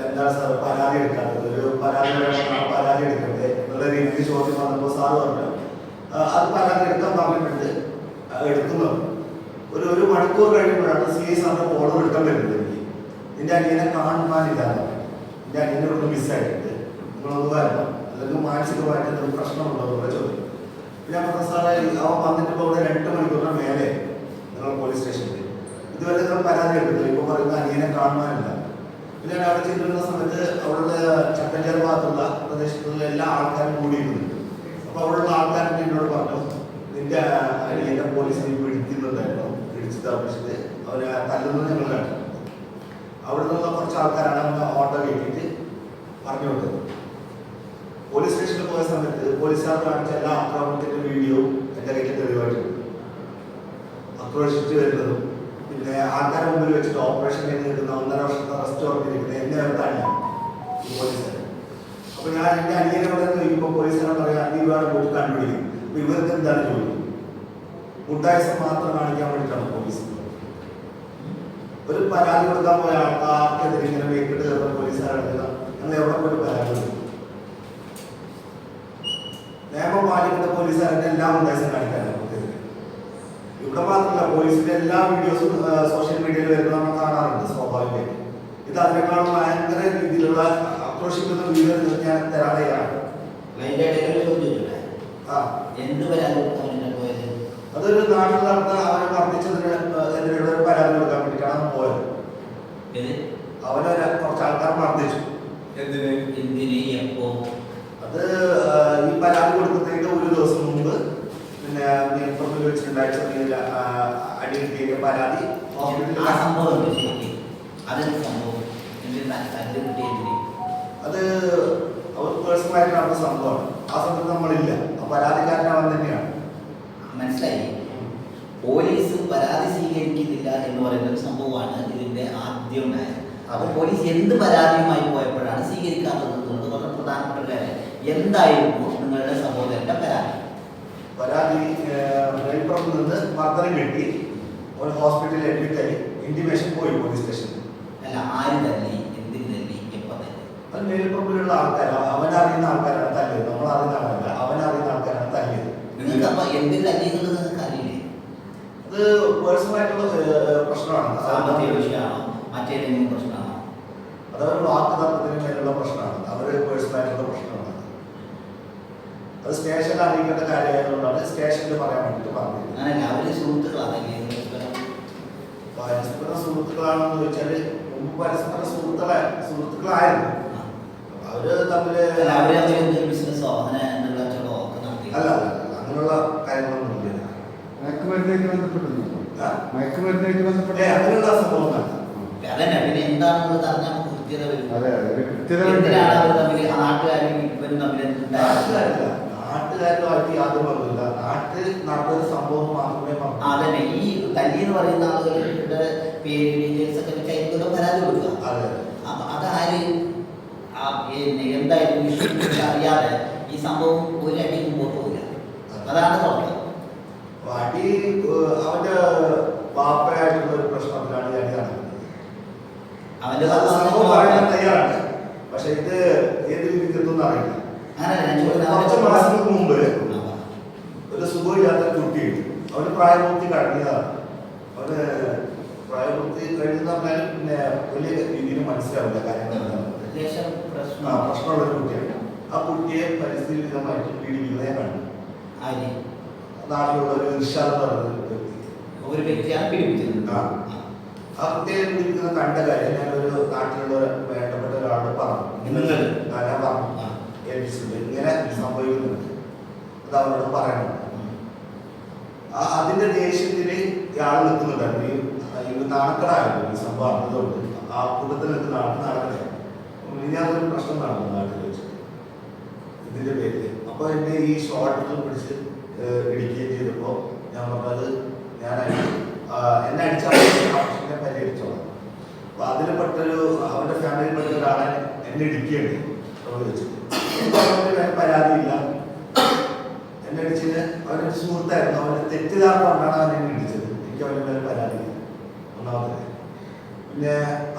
എന്താണ് സാർ പരാതി എടുക്കാത്തത്? ഒരു പരാതി പരാതി എടുക്കട്ടെ എന്നുള്ള രീതിയിൽ ചോദ്യം വന്നപ്പോൾ സാർ പറഞ്ഞു. അത് പരാതി എടുക്കാൻ പറഞ്ഞിട്ടുണ്ട്. എടുക്കുന്നു ഒരു ഒരു മണിക്കൂർ കഴിയുമ്പോഴാണ് സി എസ് സാറിന്റെ ഫോണും എടുക്കാൻ വരുന്നത് എനിക്ക് എന്റെ അനിയനെ കാണുവാനില്ല എന്റെ അനിയനെ ഇവിടെ മിസ്സായിട്ടുണ്ട് നിങ്ങളൊന്ന് വരണം. അല്ലെങ്കിൽ മാനസികമായിട്ട് എന്തെങ്കിലും പ്രശ്നമുണ്ടോ എന്നുള്ള ചോദ്യം. ഞാൻ പറഞ്ഞ സാറേ അവൻ വന്നിട്ട് ഇപ്പോൾ ഇവിടെ രണ്ട് മണിക്കൂറിന് മേലെ നിങ്ങൾ പോലീസ് സ്റ്റേഷനിൽ ഇതുവരെ നിങ്ങൾ പരാതി എടുത്തില്ല ഇപ്പോൾ പറയുന്ന അനിയനെ കാണുവാനില്ല. പിന്നെ അവിടെ ചെല്ലുന്ന സമയത്ത് അവിടുള്ള ചക്കഞ്ചേർ ഭാഗത്തുള്ള പ്രദേശത്തുള്ള എല്ലാ ആൾക്കാരും കൂടിയിരുന്നുണ്ട് അപ്പൊ അവിടെയുള്ള ആൾക്കാരൊക്കെ എന്നോട് പറഞ്ഞു നിന്റെ അനിയന്റെ പോലീസ് നീ പിടിക്കുന്നുണ്ടായിരുന്നു? പിടിച്ച് തർപ്പിച്ചിട്ട് അവരെ തല്ലുന്നത് ഞങ്ങൾ കണ്ടു. അവിടെ നിന്നുള്ള കുറച്ച് ആൾക്കാരാണ് അവനെ ഓട്ടോ കയറ്റിയിട്ട് പറഞ്ഞു വിട്ടത് പോലീസ് സ്റ്റേഷനിൽ പോയ സമയത്ത് പോലീസുകാർ കാണിച്ച എല്ലാ ആക്രമണത്തിന്റെ വീഡിയോ എന്റെ കയ്യിൽ തെളിവായിട്ടുണ്ട്. ആക്രോശിച്ച് വരുന്നതും ആൾക്കാരെ മുമ്പിൽ വെച്ചിട്ട് ഓപ്പറേഷൻ കഴിഞ്ഞ് കിട്ടുന്ന ഒന്നര വർഷത്തെ റെസ്റ്റ് ഓർമ്മിരിക്കുന്നത് എന്നെ വരത്താണ് ഈ അപ്പൊ ഞാൻ എന്റെ അനിയനോട് ചോദിക്കുമ്പോൾ പോലീസുകാരോട് പറയാം അനിയനാണ് പോയിട്ട് കണ്ടുപിടിക്കും. അപ്പൊ ഇവർക്ക് എന്താണ് ജോലി? ഗുണ്ടായസം മാത്രം കാണിക്കാൻ വേണ്ടിയിട്ടാണ് പോലീസ്. ഒരു പരാതി കൊടുക്കാൻ പോയ ആൾക്കാർക്കെതിരെ ഇങ്ങനെ വേക്കിട്ട് കയറുന്ന പോലീസുകാരെടുക്കുക ഞങ്ങൾ എവിടെ പോയിട്ട് പരാതി കൊടുക്കും? നിയമം പാലിക്കുന്ന പോലീസുകാരുടെ എല്ലാം ഉദ്ദേശം കാണിക്കാനാണ്. ഇവിടെ മാത്രമല്ല പോലീസിന്റെ എല്ലാ വീഡിയോസും സോഷ്യൽ മീഡിയയിൽ വരുന്നത് നമ്മൾ കാണാറുണ്ട് സ്വാഭാവികമായിട്ട് ഇത് അതിനേക്കാളും ഭയങ്കര രീതിയിലുള്ള ആക്രോശിക്കുന്ന വീഡിയോ ഞാൻ തരാൻ തയ്യാറാണ് അതൊരു നാട്ടിൽ നടന്ന അവനെ മർദ്ദിച്ചതിന് എതിരെയുള്ള ഒരു പരാതി കൊടുക്കാൻ വേണ്ടിയിട്ടാണ് പോയത്. അവനെ കുറച്ച് ആൾക്കാർ മർദ്ദിച്ചു. എന്തിന്? എന്തിന്? എപ്പോ? അത് ഈ പരാതി മുമ്പ് മീൻപുറത്തിൽ വെച്ചിട്ടുണ്ടായ ചെറിയ പരാതി ആ സംഭവം അത് അവർ പേഴ്സണലായിട്ട് നടന്ന സംഭവമാണ്. ആ സമയത്ത് നമ്മളില്ല. പരാതിക്കാരൻ അവൻ തന്നെയാണ്. മനസ്സിലായി? പോലീസ് പരാതി സ്വീകരിക്കുന്നില്ല എന്ന് പറയുന്ന ഒരു സംഭവമാണ് ഇതിന്റെ ആദ്യം ഉണ്ടായത്. അപ്പോൾ പോലീസ് എന്ത് പരാതിയുമായി പോയപ്പോഴാണ് സ്വീകരിക്കാത്തത് എന്നുള്ളത് വളരെ പ്രധാനപ്പെട്ട കാര്യം. എന്തായിരുന്നു നിങ്ങളുടെ സഹോദരന്റെ പരാതി? പരാതി വെളിപ്പുറത്ത് നിന്ന് മർദ്ദനം കിട്ടി. ഒരു ഹോസ്പിറ്റലിൽ അഡ്മിറ്റ് ആയി. ഇൻഡിമേഷൻ പോയി പോലീസ് സ്റ്റേഷനിൽ അല്ല ആര് തന്നെ എന്തിന് തന്നെ എപ്പോ തന്നെ അത് ആൾക്കാർ അറിയുന്ന ആൾക്കാരാണ് തല്ലിയത്. നമ്മൾ അറിയുന്ന ആളല്ല അവൻ അറിയുന്ന ആൾക്കാരാണ് തല്ലിയത്. നിങ്ങൾക്ക് അപ്പൊ എന്തിന് നിങ്ങൾക്ക് അറിയില്ലേ? അത് പേഴ്സണലായിട്ടുള്ള പ്രശ്നമാണ്. സാമ്പത്തിക വിഷയമാണോ? മറ്റേതെങ്കിലും പ്രശ്നമാണോ? അതവരുടെ വാക്ക് തർക്കത്തിന് മേലുള്ള പ്രശ്നമാണ്. അവർ പേഴ്സണലായിട്ടുള്ള പ്രശ്നമാണ് അത് സ്റ്റേഷനിൽ അറിയിക്കേണ്ട കാര്യമായതുകൊണ്ടാണ് സ്റ്റേഷനിൽ പറയാൻ വേണ്ടിയിട്ട് പറഞ്ഞത് അങ്ങനെയല്ല അവർ സുഹൃത്തുക്കളാണെങ്കിൽ പരസ്പരം സുഹൃത്തുക്കളാണെന്ന് ചോദിച്ചാൽ മുമ്പ് പരസ്പര സുഹൃത്തുക്കളെ സുഹൃത്തുക്കളായിരുന്നു. അവർ തമ്മിൽ ബിസിനസ്സോ അങ്ങനെ അല്ല അങ്ങനെയുള്ള കാര്യങ്ങളൊന്നും ഇല്ല. മയക്കുമരുന്നായിട്ട് ബന്ധപ്പെട്ടു? മയക്കുമരുന്നായിട്ട് ബന്ധപ്പെട്ട അങ്ങനെയുള്ള സംഭവം അതന്നെ പിന്നെ എന്താണെന്നുള്ളത് അറിഞ്ഞാൽ നമുക്ക് കൃത്യത വരും. അതെ കൃത്യത നാട്ടുകാരും ഇവരും തമ്മിൽ നാട്ടുകാരുമായിട്ട് യാതൊരു ബന്ധമില്ല നാട്ടിൽ നടന്നൊരു സംഭവം മാത്രമേ അതന്നെ. ഈ തല്ലി എന്ന് പറയുന്ന ആളുകളുടെ ഡീറ്റെയിൽസ് ഒക്കെ കൈകൊണ്ട് പരാതി കൊടുക്കുക. അതെ. അപ്പൊ അതാര്? എന്തായാലും അറിയാതെ ഈ സംഭവം ഒരു അടി മുമ്പോട്ട് പോകില്ല അതാണ് തുടക്കം. അടി അവന്റെ വാപ്പയായിട്ടുള്ള ഒരു പ്രശ്നത്തിലാണ് അടി നടക്കുന്നത്. അവന്റെ തയ്യാറാണ് പക്ഷെ ഇത് ഏത് രീതിക്ക് എത്തുമെന്ന് അറിയില്ല. കുറച്ച് മാസങ്ങൾക്ക് മുമ്പ് ഒരു സുഖമില്ലാത്ത കുട്ടിയുണ്ട് അവർ പ്രായപൂർത്തി കഴിഞ്ഞതാണ് അവർ പ്രായപൂർത്തി കഴിഞ്ഞെന്ന് പറഞ്ഞാൽ പിന്നെ വലിയ രീതിയിൽ മനസ്സിലാവില്ല കാര്യങ്ങൾ പ്രശ്നമുള്ള ഒരു കുട്ടിയാണ്. ആ കുട്ടിയെ പരിസ്ഥിതിമായിട്ട് പീഡിപ്പിക്കുന്നത് ഞാൻ കണ്ടു. നാട്ടിലുള്ള ഒരു ഇർഷാദ് എന്ന് ഒരു വ്യക്തി. ഒരു വ്യക്തിയാണ് പീഡിപ്പിച്ചത് ആ. കുട്ടിയെ പീഡിപ്പിക്കുന്ന കണ്ട കാര്യം ഞാൻ ഒരു നാട്ടിലുള്ള വേണ്ടപ്പെട്ട ഒരാളോട് പറഞ്ഞു? ഞാൻ പറഞ്ഞു. ആ. ഏൽപ്പിച്ചിട്ടുണ്ട് ഇങ്ങനെ സംഭവിക്കുന്നുണ്ട്. അത് അവരോട് പറയണം. അതിന്റെ ദേഷ്യത്തിന് ഇയാൾ നിൽക്കുന്നുണ്ടായിരുന്നു ഈ ഇത് നാണക്കടായിരുന്നു ഈ സംഭവം അറിഞ്ഞതുകൊണ്ട്. ആ കൂട്ടത്തിൽ നിൽക്കുന്ന ആൾക്ക് നാണക്കടായി ഞാനൊരു പ്രശ്നം നടന്നു നാട്ടിൽ വെച്ചിട്ട് ഇതിന്റെ പേരിൽ അപ്പൊ എന്നെ ഈ ഷോർട്ടിൽ പിടിച്ച് ഇടിക്കുകയും ചെയ്തപ്പോ ഞാൻ പറഞ്ഞത് ഞാൻ എന്നെ അടിച്ചാൽ പ്രശ്നത്തെ പരിഹരിച്ചോളാം. അപ്പൊ അതിൽ പെട്ടൊരു അവന്റെ ഫാമിലിയിൽ പെട്ട ഒരാളെ എന്നെ ഇടിക്കുകയാണ് വെച്ചിട്ട് പരാതിയില്ല. എന്നെ അടിച്ചത് അവനൊരു സുഹൃത്തായിരുന്നു. അവന്റെ തെറ്റിദ്ധാരണ കൊണ്ടാണ് അവൻ എന്നെ ഇടിച്ചത് എനിക്ക് അവന്റെ മേൽ പരാതിയില്ല ഒന്നാമത്തെ പിന്നെ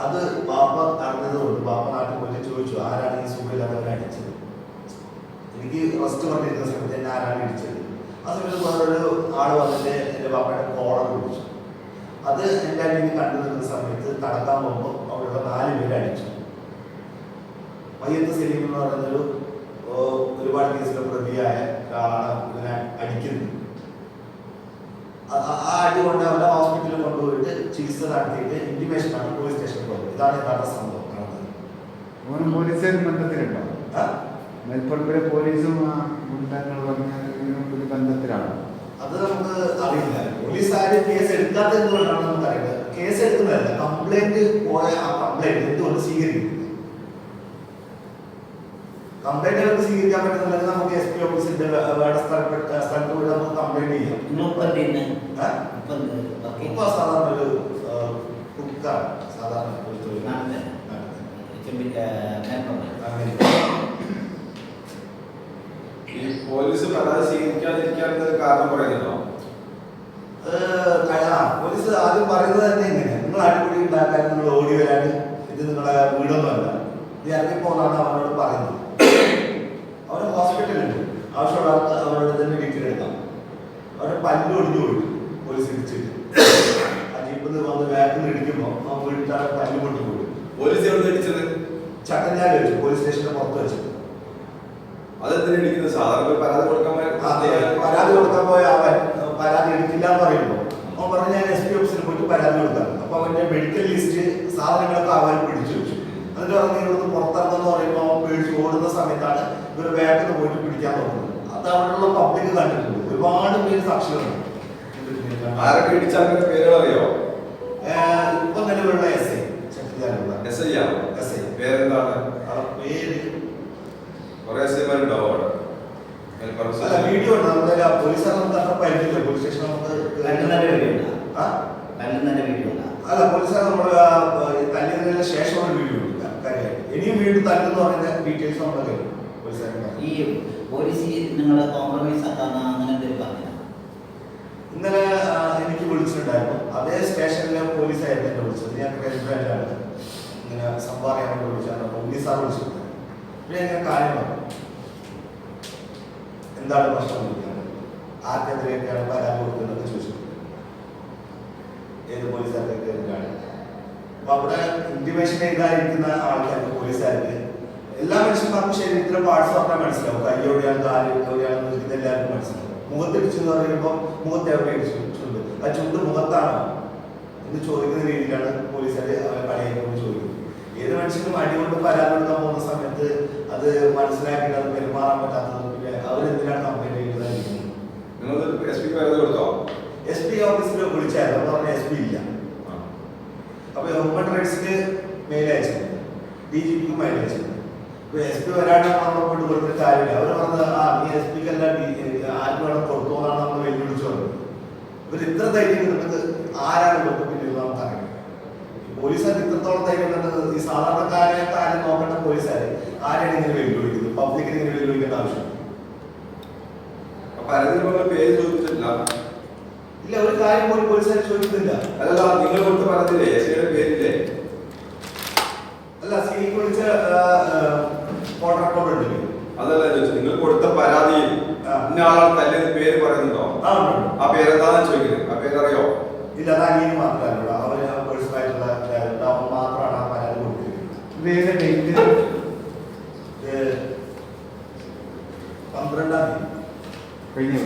അത് പാപ്പ അറിഞ്ഞത് കൊണ്ട് ബാപ്പ നാട്ടിൽ പോയിട്ട് ചോദിച്ചു ആരാണ് ഈ സുഖമില്ലാത്തവരെ അടിച്ചത്? എനിക്ക് ഫസ്റ്റ് പറഞ്ഞിരുന്ന സമയത്ത് എന്നെ ആരാണ് ഇടിച്ചത് ആ സമയത്ത് വേറൊരു ആൾ വന്നിട്ട് എന്റെ പാപ്പയുടെ കോളർ പിടിച്ചു അത് എന്റെ അനിയന് കണ്ടു സമയത്ത് തടക്കാൻ പോകുമ്പോൾ അവിടെയുള്ള നാല് പേര് അടിച്ചു. മയ്യത്ത് സലീം എന്ന് പറയുന്നൊരു കേസിലെ പ്രതിയായ ഒരാളാണ് ഇതിനെ അടിക്കുന്നത്. ആ- അടി കൊണ്ട് അവരെ ഹോസ്പിറ്റലിൽ കൊണ്ടുപോയിട്ട് ചികിത്സ നടത്തിയിട്ട് ഇന്റിമേഷൻ ആണ് പോലീസ് സ്റ്റേഷനിൽ പോയത് ഇതാണ് യഥാർത്ഥ സംഭവം നടന്നത്. പോലീസുകാരും ബന്ധത്തിലുണ്ടോ? പോലീസും പറഞ്ഞ ബന്ധത്തിലാണ്? അത് നമുക്ക് അറിയില്ല. പോലീസ് ആരും കേസ് എടുക്കാത്തത് എന്തുകൊണ്ടാണ് നമുക്ക് അറിയില്ല കേസ് എടുക്കുന്നതല്ല. കംപ്ലൈന്റ് പോയ ആ കംപ്ലൈന്റ് എന്തുകൊണ്ട് സ്വീകരിക്കുന്നു കംപ്ലൈന്റ് നമുക്ക് സ്വീകരിക്കാൻ പറ്റുന്നില്ലെങ്കിൽ നമുക്ക് എസ് പി ഓഫീസിന്റെ വേണ്ട സ്ഥലപ്പെട്ട സ്ഥലത്ത് പോയി നമുക്ക് കംപ്ലൈന്റ് ചെയ്യാം. നിങ്ങളിപ്പോ എന്ത് ചെയ്യുന്നെ? ഏ? ഇപ്പൊ എന്ത് വർക്ക് ഇപ്പൊ സാധാരണ ഒരു കുക്കാണ്. ഈ പോലീസ് പരാതി സ്വീകരിക്കാതിരിക്കാനുള്ള കാരണം പറയുന്നുണ്ടോ? പോലീസ് ആദ്യം പറയുന്നത് തന്നെ ഇങ്ങനെ. നിങ്ങൾ അടിപൊളി ഉണ്ടാക്കാൻ നിങ്ങൾ ഓടി വരാൻ ഇത് നിങ്ങളെ വീടൊന്നുമല്ല. ഇത് ഇറങ്ങി പോകുന്നതാണ് അവനോട് പറയുന്നത്. ആവശ്യമുള്ള അവരുടെ തന്നെ ഡീറ്റെയിൽ എടുക്കാം അവരുടെ പല്ല് ഒടിഞ്ഞു പോയി. പോലീസ് ഇടിച്ചിട്ട്. ആ ജീപ്പിൽ വന്ന് ബാക്കിൽ നിന്ന് ഇടിക്കുമ്പോൾ അവൻ വീട്ടിൽ പല്ല് പൊട്ടി പോയി. പോലീസ് എവിടെ ഇടിച്ചത്? ചട്ടഞ്ചാൽ വെച്ചു. പോലീസ് സ്റ്റേഷന്റെ പുറത്ത് അതെന്തിനാ ഇടിക്കുന്നത്? സാധാരണ പരാതി കൊടുക്കാൻ പരാതി കൊടുക്കാൻ പോയ അവൻ. പരാതി എടുക്കില്ല എന്ന് പറയുമ്പോൾ അവൻ പറഞ്ഞു ഞാൻ എസ് പി ഓഫീസിൽ പോയിട്ട് പരാതി കൊടുക്കാം. അപ്പൊ അവന്റെ മെഡിക്കൽ ലിസ്റ്റ് സാധനങ്ങളൊക്കെ അവൻ പിടിച്ചു വെച്ചു. എന്നിട്ട് പറഞ്ഞു ഇവിടുന്ന് പുറത്തിറങ്ങുന്ന പറയുമ്പോൾ അവൻ പേടിച്ച് ഓടുന്ന സമയത്താണ് ഇവർ വേഗത്തിൽ പോയിട്ട് പിടിക്കാൻ നോക്കുന്നത് അത് അവിടെയുള്ള പബ്ലിക് കണ്ടിട്ടുണ്ട്. ഒരുപാട് പേര് സാക്ഷികളുണ്ട്. ആരൊക്കെ ഇടിച്ചാൽ പേരുകൾ അറിയോ ഇപ്പൊ നിലവിലുള്ള എസ് ഐ എസ് ഐ ആണോ എസ് ഐ പേരെന്താണ്? ആ പേര്. കുറെ എസ് ഐമാരുണ്ടാവും അവിടെ? അല്ല വീഡിയോ ഉണ്ട്. നമ്മുടെ പോലീസുകാർ നമുക്ക് പരിചയമില്ല. പോലീസ് സ്റ്റേഷൻ നമുക്ക് അല്ല പോലീസ് നമ്മൾ തല്ലിയതിന് ശേഷമുള്ള വീഡിയോ ഇല്ല കാര്യമായിട്ട്. ഇനിയും വീണ്ടും തല്ലെന്ന് പറയുന്ന ഡീറ്റെയിൽസ് നമ്മുടെ കയ്യിൽ പോലീസുകാരുടെ ഈ പോലീസ് നിങ്ങളെ കോംപ്രമൈസ് ആക്കാന്ന് അങ്ങനെ എന്തെങ്കിലും പറഞ്ഞോ? ഇന്നലെ എനിക്ക് വിളിച്ചിട്ടുണ്ടായിരുന്നു. അതേ സ്റ്റേഷനിലെ പോലീസായിരുന്നു എന്നെ വിളിച്ചത്. ഞാൻ ക്രൈംബ്രാഞ്ചാണ് ഇങ്ങനെ സംഭാവന വിളിച്ചാണ് പോലീസ് സാർ വിളിച്ചിട്ടുണ്ടായിരുന്നു പിന്നെ ഞാൻ കാര്യം പറഞ്ഞു. എന്താണ് പ്രശ്നം വിളിക്കുന്നത് ആർക്കെതിരെയൊക്കെയാണ് പരാതി കൊടുക്കുന്നതെന്ന് ചോദിച്ചു ഏത് പോലീസുകാർക്കെതിരെയാണ് അപ്പൊ അവിടെ ഇന്റിമേഷൻ ചെയ്തായിരിക്കുന്ന ആൾക്കാർക്ക് പോലീസുകാർക്ക് എല്ലാ മനുഷ്യന്മാർക്കും ശരീരത്തിലെ പാർട്സ് ഒക്കെ മനസ്സിലാവും. കൈ എവിടെയാണ് കാൽ എവിടെയാണ് ഇത് എല്ലാവർക്കും മനസ്സിലാവും. മുഖത്തിടിച്ചു എന്ന് പറയുമ്പോൾ മുഖത്ത് എവിടെ ഇടിച്ചു ചുണ്ട് ആ ചുണ്ട് മുഖത്താണോ? എന്ന് ചോദിക്കുന്ന രീതിയിലാണ് പോലീസുകാർ അവരെ കളിയാക്കുന്നത് ചോദിക്കുന്നത്. ഏത് മനുഷ്യനും അടികൊണ്ട് പരാതി കൊടുക്കാൻ പോകുന്ന സമയത്ത് അത് മനസ്സിലാക്കിയിട്ട് അത് പെരുമാറാൻ പറ്റാത്തത് അവരെന്തിനാണ് കംപ്ലൈന്റ് ചെയ്യുന്നതായിരിക്കും നിങ്ങൾ എസ് പി പരാതി കൊടുത്തോ? എസ് പി ഓഫീസിൽ വിളിച്ചായിരുന്നു. അവിടെ പറഞ്ഞ എസ് പി ഇല്ല. അപ്പൊ ഹ്യൂമൻ റൈറ്റ്സിന് മെയിൽ അയച്ചിട്ടുണ്ട്. ഡി ജി പിക്ക് മെയിൽ അയച്ചിട്ടുണ്ട്. ഇപ്പൊ എസ് പി വരാണ്ട് നമ്മളെ കൊണ്ട് കൊടുത്തിട്ട് കാര്യമില്ല. അവർ പറഞ്ഞത് ആ ഈ എസ് പിക്ക് എല്ലാം ആർക്ക് വേണം കൊടുത്തു എന്നാണ് നമ്മൾ വെല്ലുവിളിച്ചു പറഞ്ഞത് ഇവർ ഇത്ര ധൈര്യം കിട്ടുന്നത് ആരാണ് ഇവർക്ക് പിന്നിൽ നമുക്ക് അറിയാം പോലീസുകാർക്ക് ഇത്രത്തോളം ധൈര്യം കിട്ടുന്നത് ഈ സാധാരണക്കാരെ ആരും നോക്കേണ്ട പോലീസുകാർ ആരെയാണ് ഇങ്ങനെ വെല്ലുവിളിക്കുന്നത്? പബ്ലിക്കിനെ ഇങ്ങനെ വെല്ലുവിളിക്കേണ്ട ആവശ്യം അപ്പൊ പരാതി പേര് ചോദിച്ചിട്ടില്ല. ഇല്ല ഒരു കാര്യം പോലും പോലീസുകാർ ചോദിക്കുന്നില്ല. അല്ലല്ല നിങ്ങൾ കൊടുത്ത് പറഞ്ഞില്ലേ പേരില്ലേ അല്ല സി വിളിച്ച ഫോട്ടോ റെക്കോർഡ് ഉണ്ട് അതല്ല ഞാൻ ചോദിച്ചത് നിങ്ങൾ കൊടുത്ത പരാതിയിൽ. ഇന്ന ആളാണ് തല്ലിയത് പേര് പറയുന്നുണ്ടോ? ആ പേരെന്താണെന്ന് ചോദിക്കുന്നത് ആ പേരറിയോ? ഇല്ല അത് അനിയന് മാത്രമല്ല. അവർ പേഴ്സണലായിട്ടുള്ള. അവൻ മാത്രമാണ് ആ പരാതി കൊടുത്തിരിക്കുന്നത്. പന്ത്രണ്ടാം തീയതി. കഴിഞ്ഞു?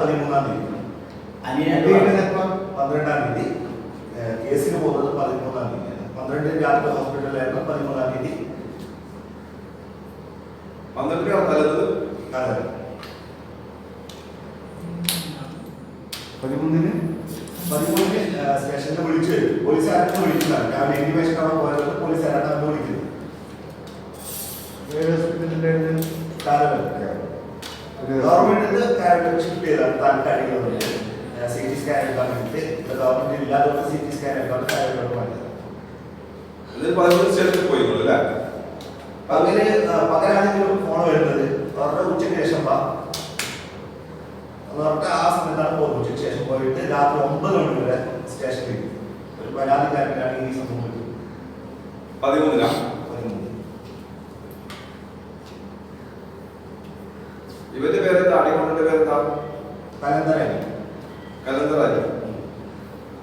പതിമൂന്നാം തീയതി അനിയനായിട്ട് വീട്ടിൽ പറഞ്ഞു. എപ്പം പന്ത്രണ്ടാം തീയതി ഏഹ്, കേസിന് പോകുന്നത് പതിമൂന്നാം തീയതി പന്ത്രണ്ട് രാത്രി ഹോസ്പിറ്റലിലായിരുന്നു പതിമൂന്നാം തീയതി പന്ത്രണ്ടിനാണ് തല്ലുന്നത് അതെ പതിമൂന്നിന് പതിമൂന്നിന് ഏഹ്, സ്റ്റേഷനിൽ വിളിച്ചു വരും പോലീസുകാരനെ വിളിക്കുന്നതാണ് രാവിലെ ഇന്റിമേഷൻ അവിടെ പോയത് പോലീസുകാരാണ് അവരെ വിളിക്കുന്നത് ഏത് ഹോസ്പിറ്റലിലായിരുന്നു കാലം ഗവൺമെന്റിന് കാര്യം ഷിഫ്റ്റ് ചെയ്താണ് താൽക്കാലിക സി ടി സ്കാൻ എടുക്കാൻ വേണ്ടിയിട്ട് ഗവൺമെന്റ് ഇല്ലാതെ സി ടി സ്കാൻ എടുക്കാൻ കാര്യങ്ങളോട് വേണ്ടത് എന്നിട്ട് പതിമൂന്ന് സ്റ്റേഷനിൽ പോയി നിങ്ങൾ അല്ലേ പകൽ ആ, പകലാണെങ്കിലും ഫോൺ വരുന്നത് അവരുടെ ഉച്ചയ്ക്ക് ശേഷം വാ പറഞ്ഞിട്ട് ആ സമയത്താണ് പോകുന്നത്. ഉച്ചയ്ക്ക് ശേഷം പോയിട്ട് രാത്രി ഒമ്പത് മണി വരെ സ്റ്റേഷനിൽ. ഒരു പരാതിക്കാരനാണ് ഈ സംഭവം വരുന്നത്. ഇവന്റെ പേരെന്താ? അടികൊണ്ടന്റെ പേരെന്താ? കലന്തരായി. കലന്തറായി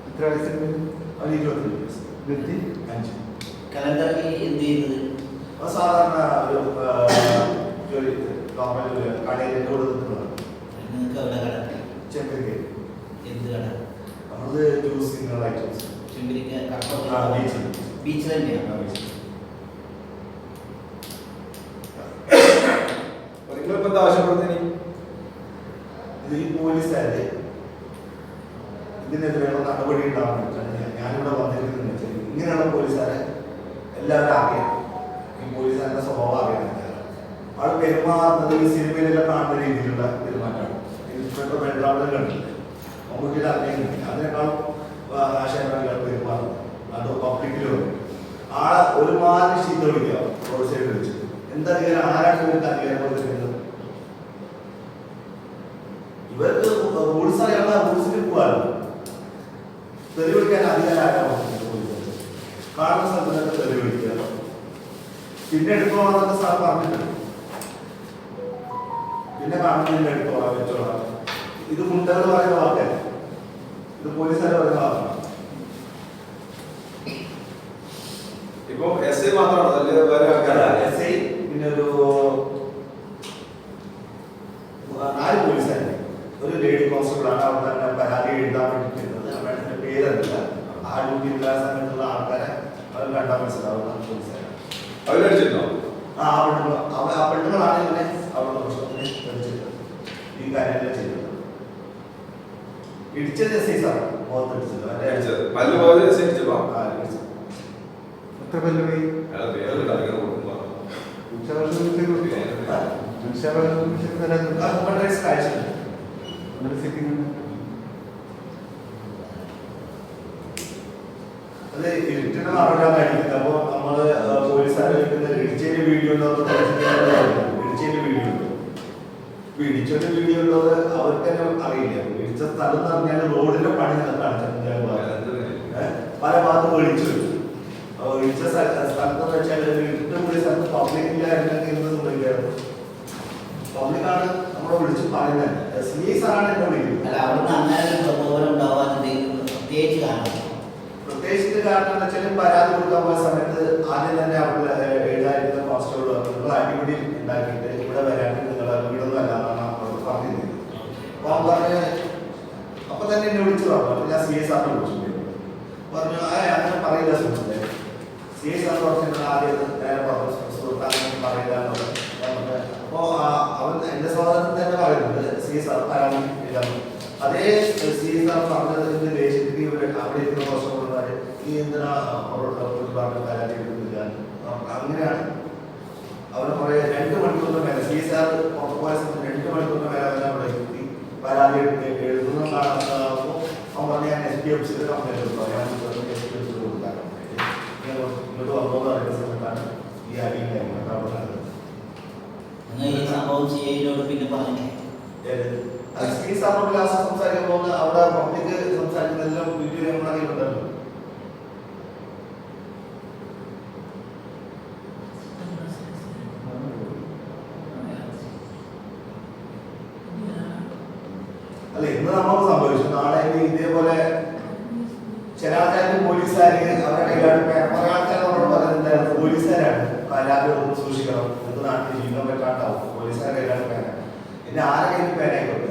എത്ര വയസ്സുണ്ട് അവന് ഇരുപത്തി. ഇരുപത്തി അഞ്ച്. എന്ത് ചെയ്യുന്നത്? സാധാരണ ഒരു ജോലി നോർമൽ ജോലി കടയിൽ കൊടുക്കുന്നതാണ് നിങ്ങൾക്ക് അവിടെ കട ചെക്കക്ക് എന്ത് കട നമ്മളത് ജ്യൂസിങ്ങുള്ള ഐറ്റംസ് ചെമ്പിരിക്ക കടപ്പുറത്ത് ആ, ബീച്ചിൽ. ബീച്ചിൽ തന്നെയാണ് നിങ്ങളിപ്പോ എന്താ ആവശ്യപ്പെടുന്നേ? ഇത് ഈ പോലീസുകാര് ഇതിനെതിരെയുള്ള നടപടി ഞാൻ- ഞാനിവിടെ വന്നിരിക്കുന്നത് വെച്ചാൽ ഇങ്ങനെയുള്ള പോലീസുകാരെ എല്ലാവരും അറിയാം ഈ പോലീസുകാരുടെ സ്വഭാവം അറിയാൻ ആൾ പെരുമാറുന്നത് ഈ സിനിമയിലെല്ലാം കാണുന്ന രീതിയിലുള്ള പെരുമാറ്റമാണ്. ഇൻസ്പെക്ടർ വെള്ളാവിടെ കണ്ടില്ല മമ്മൂട്ടിയുടെ അറിയുന്നില്ല അതിനേക്കാളും ആശയങ്ങൾ പെരുമാറുന്നത് അത് പബ്ലിക്കിലും ആളെ ഒരുമാതിരി ശീത വിളിക്കുക റോഡ് വെച്ച് എന്തധികാരം ആരാണ് ഇവർക്ക് അധികാരം കൊടുത്തിരിക്കുന്നത് ഇവർക്ക് റൂൾസ് അറിയാവുന്ന റൂൾസിൽ പോകാറ് തെളിവെടുക്കാൻ അധികാരം ആരാണ് കാണുന്ന വിളിക്കുക പിന്നെ എടുത്തോളാം സാർ പറഞ്ഞിട്ടുണ്ട്. പിന്നെ കാണുന്നതിന്റെ എടുത്തോളാം വെച്ചോളാം. ഇത് മുണ്ടെന്ന് പറയുന്ന വാക്കല്ല ഇത് പോലീസുകാരെ പറയുന്നതാണ് ഇപ്പൊ എസ് ഐ മാത്രമാണ് വേറെ ആൾക്കാരാണ് എസ് ഐ പിന്നെ ഒരു നാല് പോലീസുകാരെ ഒരു ലേഡി കോൺസ്റ്റബിൾ ആണ് അവിടെ തന്നെ പരാതി എഴുതാൻ വേണ്ടി അവരുടെ പേരല്ല. ആ ഡ്യൂട്ടിയിലുള്ള സമയത്തുള്ള ആൾക്കാരെ. അവർ കണ്ടാൽ മനസ്സിലാവുന്ന പോലീസുകാരാണ് അവരടിച്ചിരുന്നോ ആ പെണ്ണുങ്ങളാണ്. ഇവനെ അവരുടെ പ്രശ്നത്തിന് ഈ കാര്യമെല്ലാം ചെയ്തത് ഇടിച്ചത് സാർ അടിച്ചത് പല്ല്. എത്ര പോയി? അത് ഇരുട്ടിന് മറവിടാൻ അപ്പൊ നമ്മൾ ഇടിച്ചതിന്റെ വീഡിയോ ഇടിച്ചതിന്റെ വീഡിയോ ഉണ്ട്. വീഡിയോ ഉള്ളത് അവർക്ക് തന്നെ അറിയില്ല. ഇടിച്ച സ്ഥലം എന്ന് പറഞ്ഞാൽ റോഡിന്റെ പണി കാണിച്ചിട്ടുണ്ട് പല ഭാഗത്തും ഒഴിച്ചു അപ്പൊ ഒഴിച്ച സ്ഥല- സ്ഥലത്ത് വെച്ചാൽ വീട്ടിന്റെ കൂടി സ്ഥലത്ത് പബ്ലിക് എന്തൊക്കെ എന്ത് സംഭവിക്കായിരുന്നു പബ്ലിക്കാണ് നമ്മളെ വിളിച്ച് പറയുന്നത്. സി ഐ സാറാണ് എന്നെ വിളിക്കുന്നത്. പ്രത്യേകിച്ച് കാരണം എന്ന് വെച്ചാൽ പരാതി കൊടുക്കാൻ പോയ സമയത്ത് ആദ്യം തന്നെ അവിടെ എഴുതായിരുന്ന കോൺസ്റ്റബിൾ നിങ്ങൾ അടിപിടി ഉണ്ടാക്കിയിട്ട് ഇവിടെ വരാണ്ട് നിങ്ങൾ വീടൊന്നും അല്ല എന്നാണ് അവരോട് പറഞ്ഞിരുന്നത്. അപ്പൊ പറഞ്ഞ് അപ്പൊ തന്നെ എന്നെ വിളിച്ചു പറഞ്ഞു അപ്പൊ ഞാൻ സി എസ് ആറിനെ വിളിച്ചു. പറഞ്ഞു ആ അങ്ങനെ പറയില്ല സുഹൃത്തെ സി എസ് ആർ പറഞ്ഞു ആദ്യം നേരെ പറഞ്ഞു പറയില്ല അപ്പൊ അവൻ എന്റെ സഹോദരൻ തന്നെ പറയുന്നുണ്ട് സി എസ് ആർ പരാതി അതേ സി എസ് ആർ പറഞ്ഞതിന്റെ ദേശത്തിൽ ഇവർ അവിടെ ഇരിക്കുന്ന പ്രശ്നമുള്ളവര് ഈ എന്തിനാ അവരോട് പറഞ്ഞ പരാതി എടുക്കുന്നില്ല? അങ്ങനെയാണ്. അവരെ കുറെ രണ്ട് മണിക്കൂറിന് മേലെ സി എസ് ആർ പോയ സമയത്ത് രണ്ട് മണിക്കൂറിന് മേലെ പരാതി എഴുതുന്ന കാണുമ്പോൾ അവൻ പറഞ്ഞ ഞാൻ എസ് പി ഓഫീസിൽ കംപ്ലൈന്റ് കൊടുത്തു ഞാൻ എസ് പി ഓഫീസിൽ കൊടുക്കാൻ ഇങ്ങോട്ട് വന്നോ എന്ന് പറയുന്ന സമയത്താണ് ഈ അടിയും കാര്യങ്ങളൊക്കെ അവിടെ നിങ്ങൾ ഈ സംഭവം ക്ലാസ് പോകുന്ന അവിടെ പബ്ലിക് സംസാരിക്കുന്നതെല്ലാം വീഡിയോ നമ്മുടെ ഇന്ന് സംഭവിച്ചു. നാളെ ഇതേപോലെ ചില പോലീസുകാര് അവരുടെ പോലീസുകാരാണ്. എല്ലാവരും സൂക്ഷിക്കണം. നാട്ടിൽ ജീവിക്കാൻ പറ്റാണ്ടാവും. പോലീസുകാരുടെ കയ്യിലാണ് പേന പിന്നെ ആരെ കയ്യിൽ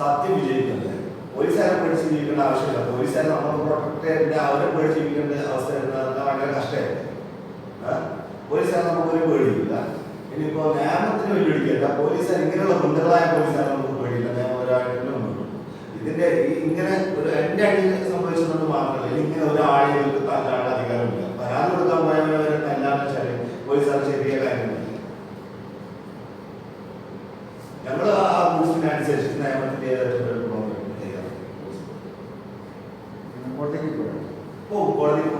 സത്യം വിജയിക്കുന്നത് പോലീസുകാരെ പേടിച്ച് ജീവിക്കേണ്ട ആവശ്യമില്ല. പോലീസുകാരെ നമ്മൾ പ്രൊട്ടക്ട് ചെയ്തിട്ട് അവരെ പേടിച്ച് ജീവിക്കേണ്ട അവസ്ഥ ഭയങ്കര കഷ്ടമായിരുന്നു പോലീസുകാരെ നമുക്ക് ഒരു പേടിയില്ല ഇനിയിപ്പോ നിയമത്തിന് വെല്ലുവിളിക്കല്ല പോലീസുകാർ ഇങ്ങനെയുള്ള ഗുണ്ടകളായ പോലീസുകാരെ നമുക്ക് പേടിയില്ല നിയമപരമായിട്ടുള്ള മുന്നോട്ട് ഇതിന്റെ ഇങ്ങനെ ഒരു എന്റെ അടിയിൽ സംഭവിച്ചതുകൊണ്ട് മാത്രമല്ല ഇങ്ങനെ ഒരാളെ ഇവർക്ക് തല്ലാനുള്ള അധികാരമില്ല പരാതി കൊടുക്കാൻ പോയവരെ തല്ലാന്ന് വെച്ചാൽ അത് ചെറിയ കാര്യമില്ല. ഞങ്ങൾ ആ അനുസരിച്ച് നിയമത്തിന്റെ ഏതായിട്ടുള്ള ഒരു പ്രവർത്തനം ചെയ്യാറ്. കോട്ടയ്ക്ക് പോയി? പോകും കോടതി പോകും